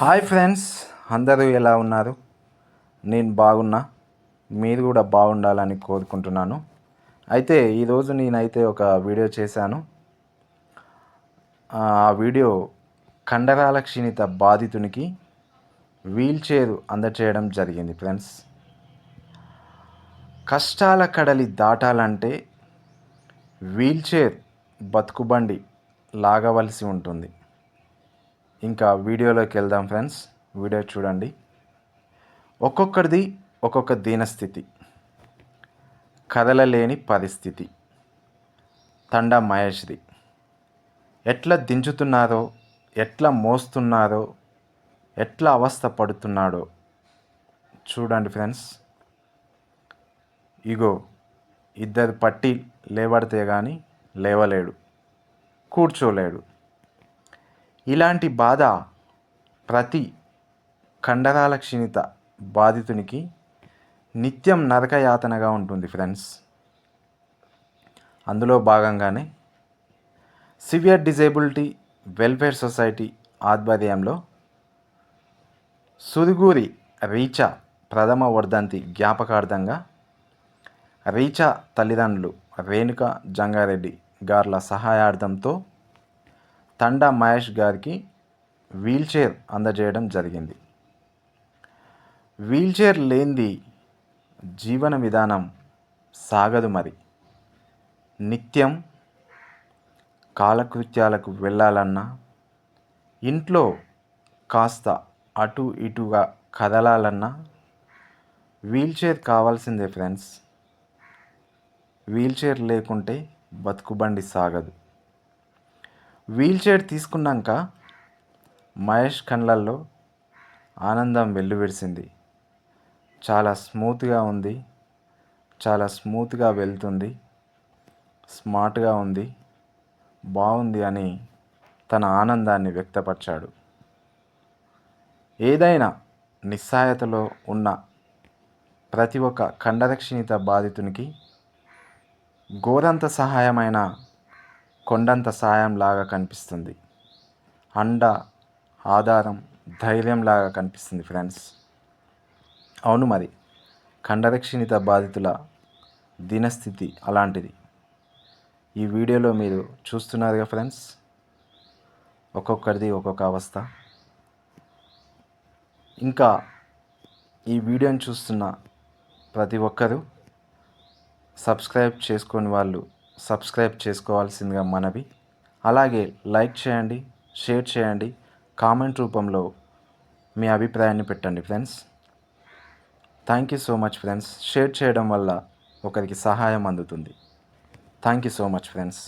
Hi friends అందరూ ఎలా ఉన్నారు? నేను బాగున్నా. మీరు కూడా బాగుండాలని కోరుకుంటున్నాను. అయితే ఈరోజు నేనైతే ఒక వీడియో చేశాను. ఆ వీడియో కండరాల క్షీణిత బాధితునికి వీల్ చైర్ అందచేయడం జరిగింది ఫ్రెండ్స్. కష్టాల కడలి దాటాలంటే వీల్ చైర్ బతుకుబండి లాగవలసి ఉంటుంది. ఇంకా వీడియోలోకి వెళ్దాం ఫ్రెండ్స్. వీడియో చూడండి. ఒక్కొక్కరిది ఒక్కొక్క దీనస్థితి. కదలలేని పరిస్థితి. తండ మహేష్ది. ఎట్లా దించుతున్నారో ఎట్లా మోస్తున్నారో ఎట్లా అవస్థ పడుతున్నాడో చూడండి ఫ్రెండ్స్. ఇగో ఇద్దరు పట్టి లేబడితే కానీ లేవలేడు కూర్చోలేడు. ఇలాంటి బాధ ప్రతి కండరాల క్షీణిత బాధితునికి నిత్యం నరకయాతనగా ఉంటుంది ఫ్రెండ్స్. అందులో భాగంగానే సివియర్ డిజేబిలిటీ వెల్ఫేర్ సొసైటీ ఆధ్వర్యంలో సురుగురి రీచా ప్రథమ వర్ధంతి జ్ఞాపకార్థంగా రీచా తల్లిదండ్రులు రేణుక జంగారెడ్డి గార్ల సహాయార్థంతో తండా మహేష్ గారికి వీల్చైర్ అందజేయడం జరిగింది. వీల్చైర్ లేనిది జీవన విధానం సాగదు మరి. నిత్యం కాలకృత్యాలకు వెళ్ళాలన్నా ఇంట్లో కాస్త అటు ఇటుగా కదలాలన్నా వీల్చైర్ కావాల్సిందే ఫ్రెండ్స్. వీల్చైర్ లేకుంటే బతుకుబండి సాగదు. వీల్ చైర్ తీసుకున్నాక మహేష్ కళ్ళల్లో ఆనందం వెల్లువిరిసింది. చాలా స్మూత్గా ఉంది. చాలా స్మూత్గా వెళ్తుంది. స్మార్ట్గా ఉంది. బాగుంది అని తన ఆనందాన్ని వ్యక్తపరిచాడు. ఏదైనా నిస్సాయతలో ఉన్న ప్రతి ఒక్క కండరక్షణిత బాధితునికి ఘోరంత సహాయమైన కొండంత సాయంలాగా కనిపిస్తుంది. అండ ఆధారం ధైర్యంలాగా కనిపిస్తుంది ఫ్రెండ్స్. అవును మరి కండరక్షిణిత బాధితుల దినస్థితి అలాంటిది. ఈ వీడియోలో మీరు చూస్తున్నారుగా ఫ్రెండ్స్. ఒక్కొక్కరిది ఒక్కొక్క అవస్థ. ఇంకా ఈ వీడియోని చూస్తున్న ప్రతి ఒక్కరూ సబ్స్క్రైబ్ చేసుకొని వాళ్ళు సబ్స్క్రైబ్ చేసుకోవాల్సిందిగా మనవి. అలాగే లైక్ చేయండి షేర్ చేయండి కామెంట్ రూపంలో మీ అభిప్రాయాన్ని పెట్టండి friends. Thank you so much friends. Share చేయడం వల్ల ఒకరికి సహాయం అందుతుంది. Thank you so much friends.